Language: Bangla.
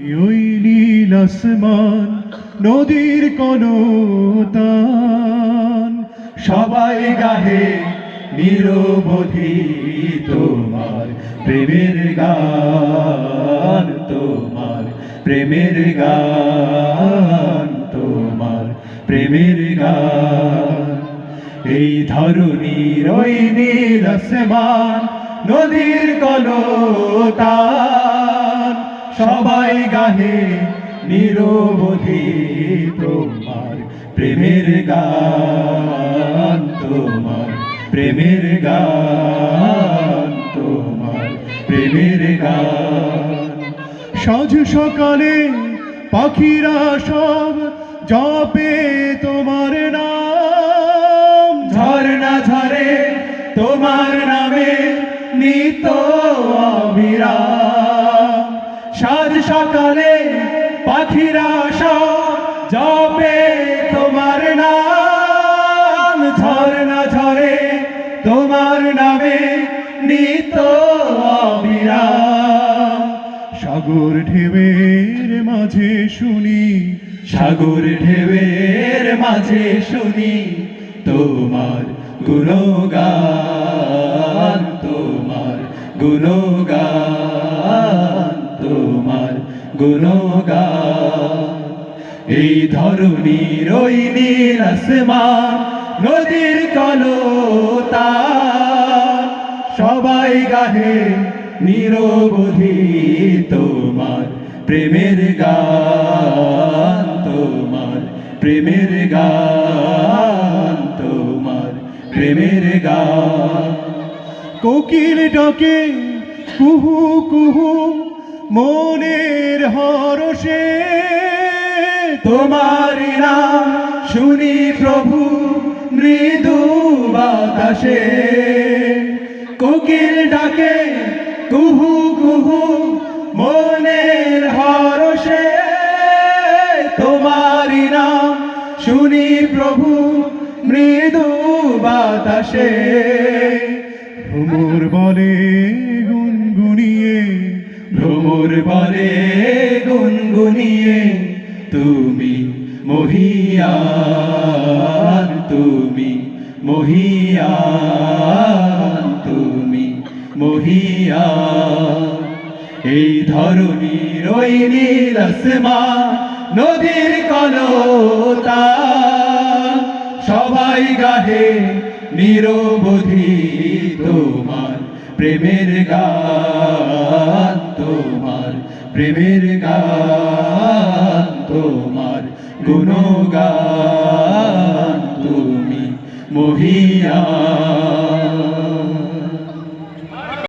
ওই নীল আসমান, নদীর কলতান সবাই গাহে নিরবধি তোমার, প্রেমের গান তোমার, প্রেমের গান তোমার, প্রেমের গান। এই ধরুণীর ওই নীল আসমান, নদীর কলতান সবাই গাহে নিরবধি তোমার, প্রেমের গান তোমার, প্রেমের গান তোমার, প্রেমের গান। সাঁঝ সকালে পাখিরা সব জপে তোমার নাম। ঝর্ণা ঝরে তোমার নামে নিত অবিরাম সাজ সকালে পাখিরা সব জপে তোমার নাম। ঝর্ণা ঝরে তোমার নামে নিত সাগর ঢেউয়ের মাঝে শুনি, সাগর ঢেউয়ের মাঝে শুনি তোমার গুণগান তোমার গুণগান। গুণগান। এই ধরুণীর ওই নীল নদীর কলতান সবাই গাহে নিরবধি তোমার প্রেমের গান, তোমার প্রেমের গান, তোমার প্রেমের গান। কোকিল ডাকে কুহু কুহু, মনের হরষে তোমার নাম শুনি প্রভু, মৃদু বাতাসে। কোকিল ডাকে, কুহু কুহু, মনের হরষে। তোমার নাম শুনি প্রভু, মৃদু বাতাসে। গুনগুনিয়ে তুমি মহিয়ান তুমি মহিয়ান তুমি মহিয়ান এই ধরুণীর ওই নীল নদীর কলতা, সবাই গাহে নিরবধি তোমার প্রেমের গান, তোমার প্রেমের গান তোমার গুণগান তুমি মহিয়া।